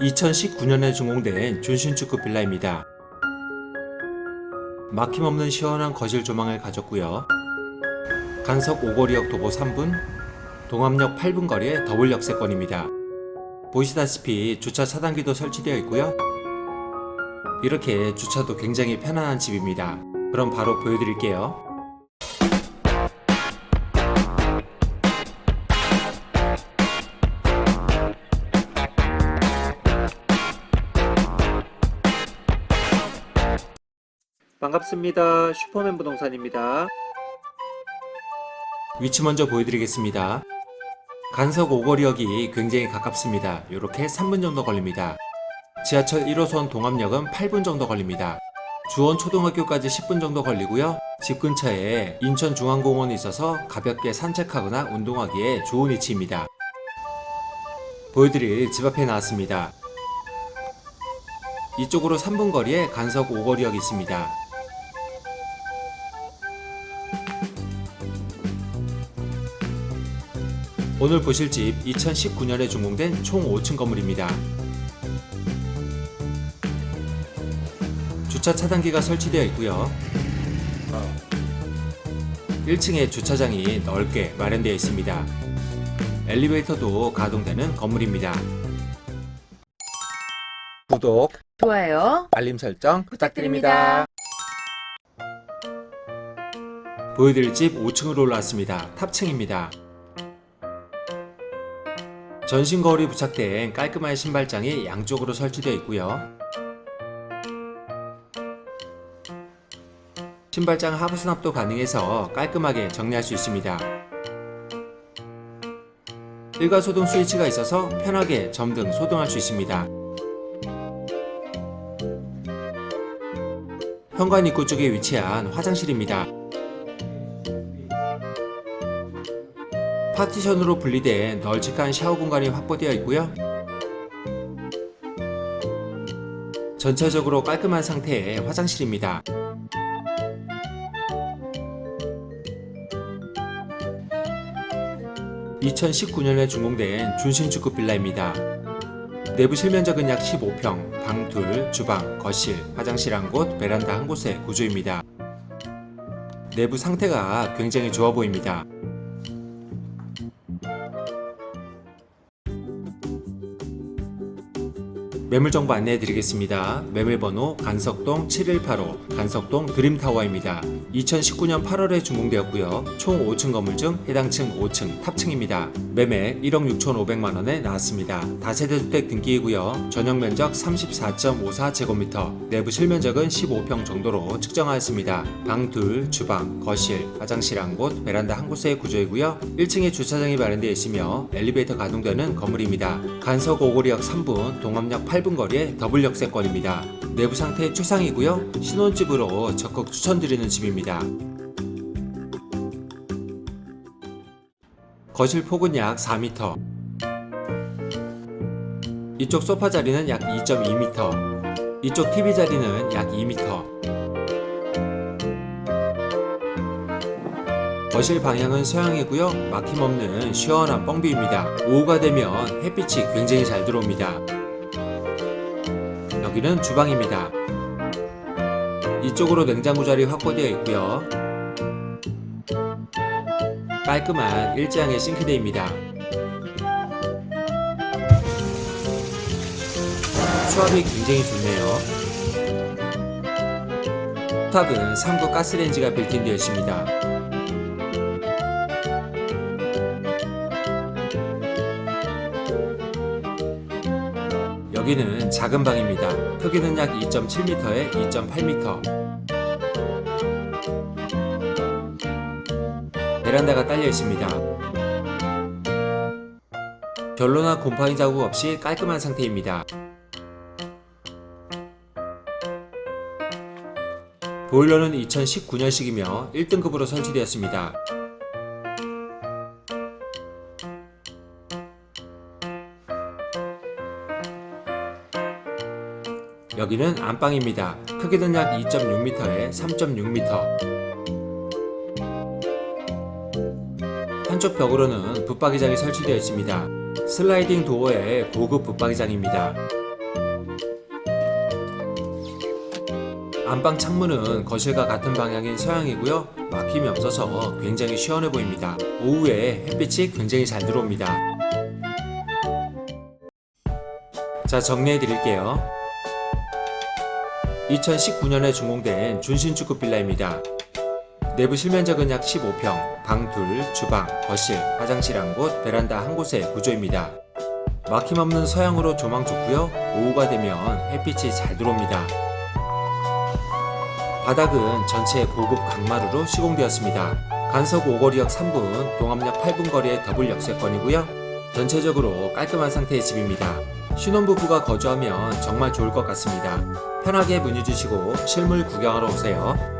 2019년에 준공된 준신축구 빌라입니다. 막힘없는 시원한 거실 조망을 가졌고요. 간석 오거리역 도보 3분, 동암역 8분 거리의 더블 역세권입니다. 보시다시피 주차 차단기도 설치되어 있고요. 이렇게 주차도 굉장히 편안한 집입니다. 그럼 바로 보여드릴게요. 반갑습니다. 슈퍼맨 부동산입니다. 위치 먼저 보여드리겠습니다. 간석 오거리역이 굉장히 가깝습니다. 이렇게 3분 정도 걸립니다. 지하철 1호선 동암역은 8분 정도 걸립니다. 주원 초등학교까지 10분 정도 걸리고요. 집 근처에 인천중앙공원이 있어서 가볍게 산책하거나 운동하기에 좋은 위치입니다. 보여드릴 집 앞에 나왔습니다. 이쪽으로 3분 거리에 간석 오거리역이 있습니다. 오늘 보실 집 2019년에 준공된 총 5층 건물입니다. 주차 차단기가 설치되어 있고요. 1층에 주차장이 넓게 마련되어 있습니다. 엘리베이터도 가동되는 건물입니다. 구독, 좋아요. 알림 설정 부탁드립니다. 보여드릴 집 5층으로 올라왔습니다. 탑층입니다. 전신 거울이 부착된 깔끔한 신발장이 양쪽으로 설치되어 있고요. 신발장 하부 수납도 가능해서 깔끔하게 정리할 수 있습니다. 일괄 소등 스위치가 있어서 편하게 점등 소등할 수 있습니다. 현관 입구 쪽에 위치한 화장실입니다. 파티션으로 분리된 널찍한 샤워 공간이 확보되어 있고요. 전체적으로 깔끔한 상태의 화장실입니다. (2019년에) 준공된 준신축구 빌라입니다. 내부 실면적은 약 15평, 방 둘, 주방, 거실, 화장실 한 곳, 베란다 한 곳의 구조입니다. 내부 상태가 굉장히 좋아 보입니다. 매물 정보 안내해 드리겠습니다. 매물 번호 간석동 7185 간석동 드림타워입니다. 2019년 8월에 준공되었고요. 총 5층 건물 중 해당 층 5층 탑층입니다. 매매 1억 6,500만 원에 나왔습니다. 다세대 주택 등기이고요. 전용 면적 34.54제곱미터, 내부 실면적은 15평 정도로 측정하였습니다. 방 둘, 주방, 거실, 화장실 한 곳, 베란다 한 곳의 구조이고요. 1층에 주차장이 마련되어 있으며 엘리베이터 가동되는 건물입니다. 간석 오고리역 3분, 동암역 8분 거리의 더블 역세권입니다. 내부 상태 최상이고요. 신혼집으로 적극 추천드리는 집입니다. 거실 폭은 약 4m. 이쪽 소파 자리는 약 2.2m. 이쪽 TV 자리는 약 2m. 거실 방향은 서양이고요. 막힘없는 시원한 뻥뷰입니다. 오후가 되면 햇빛이 굉장히 잘 들어옵니다. 여기는 주방입니다. 이쪽으로 냉장고 자리 확보되어 있고요. 깔끔한 일자형의 싱크대입니다. 수압이 굉장히 좋네요. 탑은 3구 가스레인지가 빌트인되어 있습니다. 여기는 작은 방입니다. 크기는 약 2.7m에 2.8m. 베란다가 딸려 있습니다. 결로나 곰팡이 자국 없이 깔끔한 상태입니다. 보일러는 2019년식이며 1등급으로 설치되었습니다. 여기는 안방입니다. 크기는 약 2.6m에 3.6m. 한쪽 벽으로는 붙박이장이 설치되어 있습니다. 슬라이딩 도어의 고급 붙박이장입니다. 안방 창문은 거실과 같은 방향인 서양이고요. 막힘이 없어서 굉장히 시원해 보입니다. 오후에 햇빛이 굉장히 잘 들어옵니다. 자, 정리해 드릴게요. 2019년에 준공된 준신축급 빌라입니다. 내부 실면적은 약 15평, 방 둘, 주방, 거실, 화장실 한 곳, 베란다 한 곳의 구조입니다. 막힘없는 서양으로 조망 좋고요. 오후가 되면 햇빛이 잘 들어옵니다. 바닥은 전체 고급 강마루로 시공되었습니다. 간석 5거리역 3분, 동암역 8분 거리의 더블 역세권이고요. 전체적으로 깔끔한 상태의 집입니다. 신혼부부가 거주하면 정말 좋을 것 같습니다. 편하게 문의 주시고 실물 구경하러 오세요.